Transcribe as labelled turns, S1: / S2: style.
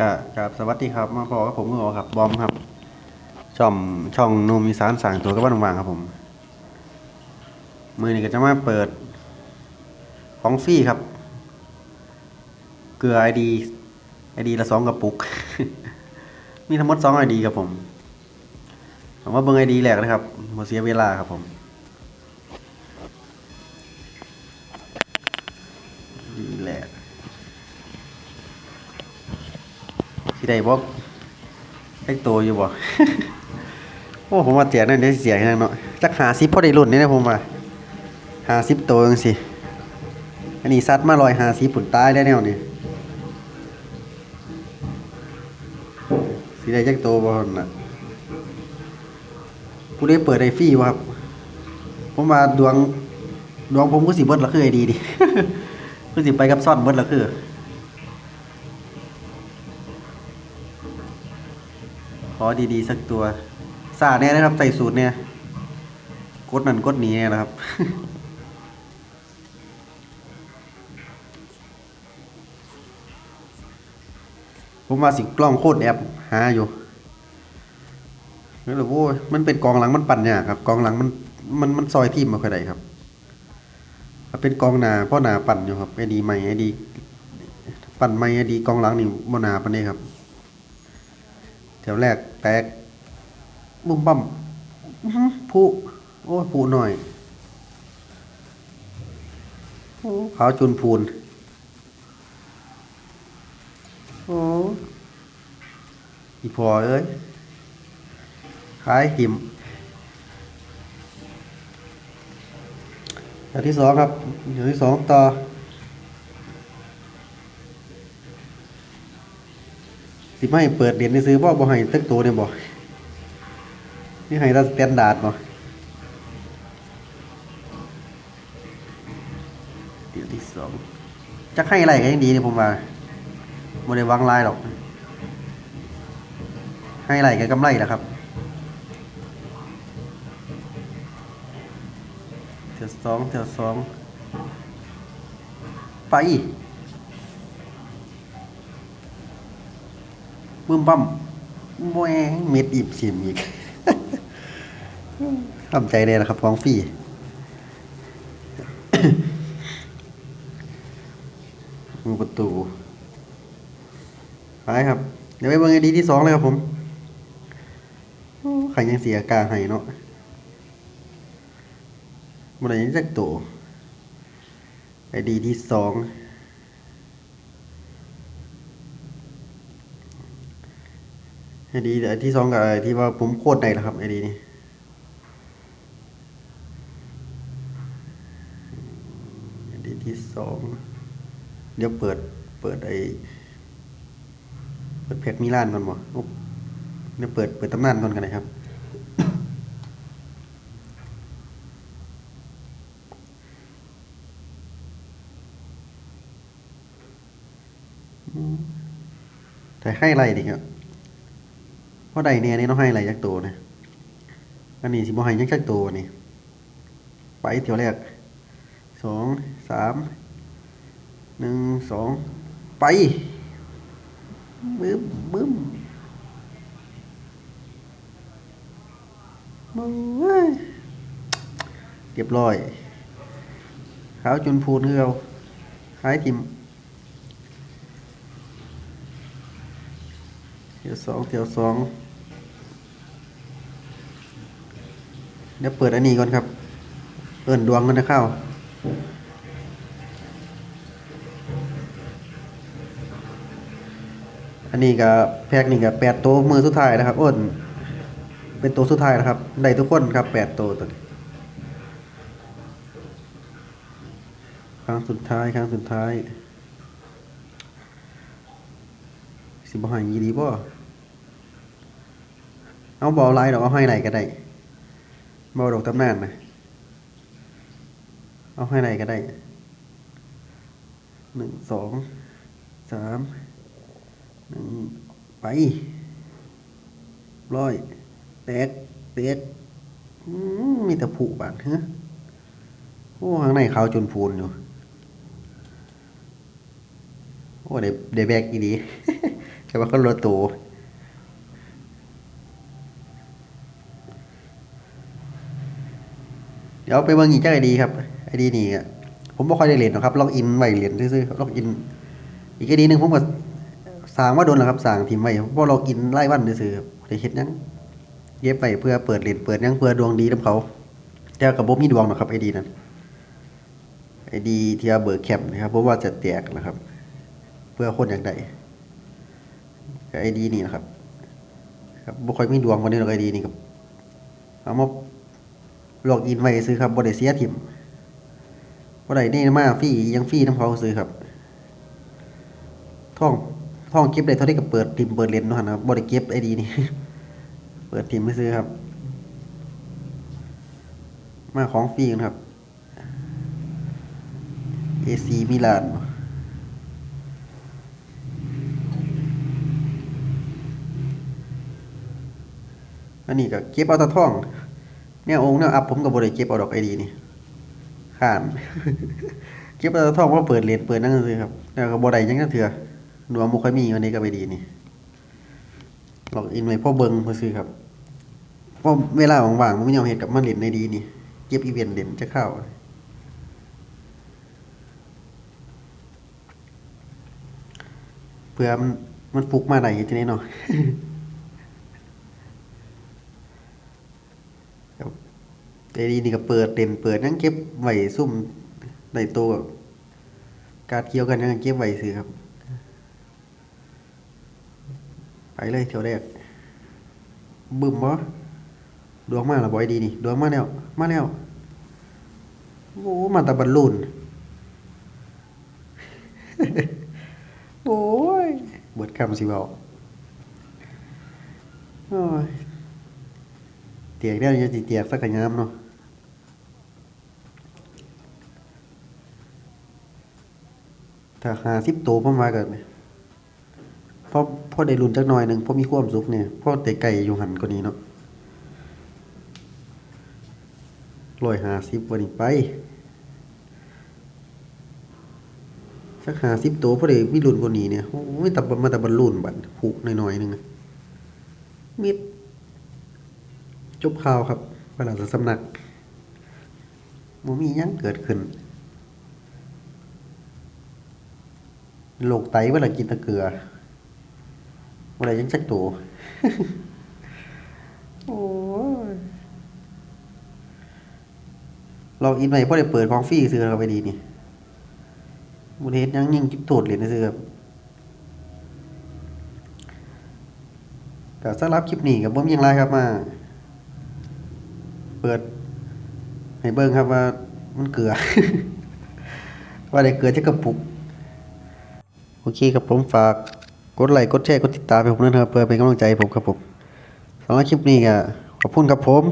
S1: กะกับสวัสดีครับ มาพอกับผมก็ครับ บอมครับ ช่องช่องนูมีสารสั่งตัวกับบ้านวางๆครับผม มือนี้ก็จะมาเปิด ของฟรีครับ เกลือไอดีไอดีละสองกระปุก มีทั้งหมดสองไอดีครับผมผมว่าเบิ่งไอดีแรกนะครับมาเสียเวลาครับผม ดีแรก ที่ได้บอกไอ้โตอยู่บ่ โอ้ผมว่าเตียนั่นได้เสียงนั่นเนาะจักหาซิปพอได้รุ่นนี่นะผมว่าหาซิปโตวจังสิ อันนี้ซัดมาลอยหาซิปผุนตายได้แนวนี่สิได้จักโตบ่หน่ะผู้ได้เปิดไอฟรีบ่ครับ ผมว่าดวงดวงผมก็สิเบิดละคือไอดีดิคือสิไปกับซ่อนเบิดละคือ ขอดีๆ สักตัวสาเนี่ยนะครับ ใส่สูตรเนี่ย กดนั่นกดนี้เนี่ยนะครับ ผมว่าสิกล้องโคตรแอปหาอยู่แล้วโอ้ยมันเป็นกองหลังมันปั่นเนี่ยครับ กองหลังมันมันมันซอยทีมมาค่อยได้ครับเป็นกองหนาพ่อหนาปั่นอยู่ครับไอดีใหม่ไอดี ปั่นใหม่ไอดีกองหลังนี่บ่หนาปานนี้ครับ แถวแรกแตกบุ้มบั่มอื้อหือผู้โอ้ยผู้หน่อยโอ้ขาวจุนพูน โอ้อีพอเอ้ยขายหิมอย่างที่สองครับอย่างที่สองต่อ สิไม่เปิดเหรียญในซื้อบ่บ่ให้ตั้งตัวเนี่ยบ่นี่ให้แตาสแตนดาร์ดบ่เดี๋ยวที่สองจะให้อะไรก็ยังดีเนี่ยผมว่าบ่ได้วางลายหรอก ให้อะไรก็กำไรแหละครับเที่ยวสองเที่ยวสองไป บึ้มบั้มแหวงเม็ดอีบสิมอีกทำใจเลยนะครับของฟรีมือประตูไปครับ เดี๋ยวไปเบิ่งไอดีที่สองเลยครับผมโอ้ใครยังเสียกลางให้เนาะมันอะไรจักตัวไอดีที่สอง ไอดีที่สองกับไอที่ว่าผมโคตรในแล้วครับไอดีนี่ไอดีที่สองเดี๋ยวเปิดเปิดไอเปิดเพจมิลานก่อนบ่อุ๊บเดี๋ยวเปิดเปิดตำนานก่อนกันนะครับแต่ให้ไรดิครับ เพราะใดเนี่ยนี่ต้องให้ไรจักตัวนะอันนี้สิบ่ให้ยังจักตัวนี่ ไปเที่ยวแรกสองสามหนึ่งสองไปบึ้มบึ้มมึงเว้ยเรียบร้อยขาวจนพูนเฮือเอาขายทิมเที่ยวสองเที่ยวสอง ดี๋ยวเปิดอันนี้ก่อนครับเปิดดวงกันนะเข้าอันนี้ก็แพ็กนี่ก็แปดตัวมือสุดท้ายนะครับอ้นเป็นตัวสุดท้ายนะครับได้ทุกคนครับแปดตัวตัวครั้งสุดท้ายครั้งสุดท้าย สิบห้ยีดีบ่เอาบ่เอาลายดอกเอาให้ไหนก็ได้ บ่เอดอกตำนานนะเอาให้ไหนก็ได้หนึ่งสองสามหนึ่งไปร้อยแตกแตกมีแต่ผุบาดฮะโอ้ข้างในเขาจนพูนอยู่ โอ้ได้ได้แบกอีดี แต่ว่าคนละตัว เดี๋ยวไปเบิ่งอีกเจ้าไอดีครับไอดีนี่อะผมบ่ค่อยได้เล่นหรอกครับล็อกอินไว้เล่นซื่อๆล็อกอิน อีกไอดีหนึ่งผมก็สร้างว่าโดนแล้วครับสร้างทีมไว้เพราะล็อกอินรายวันซื่อๆครับบ่ได้เฮ็ดหยังเย็บไปเพื่อเปิดเล่นเปิดยังเพื่อดวงดีนํเขาแต่ก็บ่มีดวงหรอกครับไอดีนั้นไอดีเที่ว่าเบิกแคมป์นะครับเพราะว่าจะแตกนะครับ เพื่อคนอยากได้ไอดีนี่นะครับครับบ่ค่อยมีดวงวันนี้หรอกไอดีนี่ครับเอามา ลอกอินไว้ซื้อครับบ่ได้เสียทิมบ่ได้นี่มาฟรียังฟรีนํเขาซื้อครับท่องท่องเก็บได้เท่าที่ก็เปิดทิมเปิดเลนเนาะครับบ่ได้เก็บไอดีนี่เปิดทิมไม่ซื้อครับ มาของฟรีกันครับ AC มิลานอันนี้ก็เก็บเอาแตะท่อง เนี่ยองค์เนี่ยอัพผมก็บ่ได้เก็บเอาดอกไอดีนี่ข้านเก็บเอาท่องว่าเปิดเลนเปิดนั่นซื่อครับแล้วก็บ่ได้ยังจังเถื่อดวงบ่ค่อยมีวันนี้ก็ไปดีนี่ล็อกอินไว้พ่อเบิ่งซื่อครับเพราะเวลาว่างๆผมมีแนวเฮ็ดกับมันเล่นในดีนี่เก็บอีเวนต์เล่นจะเข้าเพื่อมันมันฟุกมาได้ทีนี้เนาะ ไอดีนี่ก็เปิดเด่นเปิดยังเก็บไว้ซุ่มในตัวการเกี่ยวกันยังเก็บไว้ซื้อครับ ไปเลยเที่ยวแรกบึ้มบ่ดวงมาและบ่ไอดีนี่ดวงมาแล้วมาแล้วโอ้มาแตะบอลลูนโอ้ยบิดคำสิเว้าโอ้ย ตียกได้ยังสิเตียกสักกะยามเนาะถ้าหาสิบตัวผมว่ากันพอพอได้รุ่นจักหน่อยหนึ่งพอมีความสุขเนี่ยพอแต่ไก่อยู่หันกว่านี้เนาะร้อยหาสิบวันนี้ไปสักหาสิบตัวพอได้มีรุ่นกว่านี้เนี่ยโอ้ยแต่มาแต่บรรลุนบัดผูกหน่อยๆหนึ่งมิด จบข่าวครับพระราชสำนักบ่มียังเกิดขึ้นโรคไตเวลากินตะเกือเวลายังจักตัวโอ้ยลองอินไว้พอได้เปิดของฟรีซื้อเข้าไปดีนี่บุเฮ็ดยังยิ่งจิบโตดเลยนะซื้อครับก็สำหรับคลิปนี้ก็บ่มีหยังไรครับมา เปิด ให้เบิ่งครับว่ามันเกลือ ว่าได้เกลือจะกกระปุก โอเคครับผมฝากกดไลค์กดแชร์กดติดตามให้ผมด้วยนะครับเพื่อเป็นกำลังใจผมครับผมสำหรับคลิปนี้ก็ขอบคุณครับผม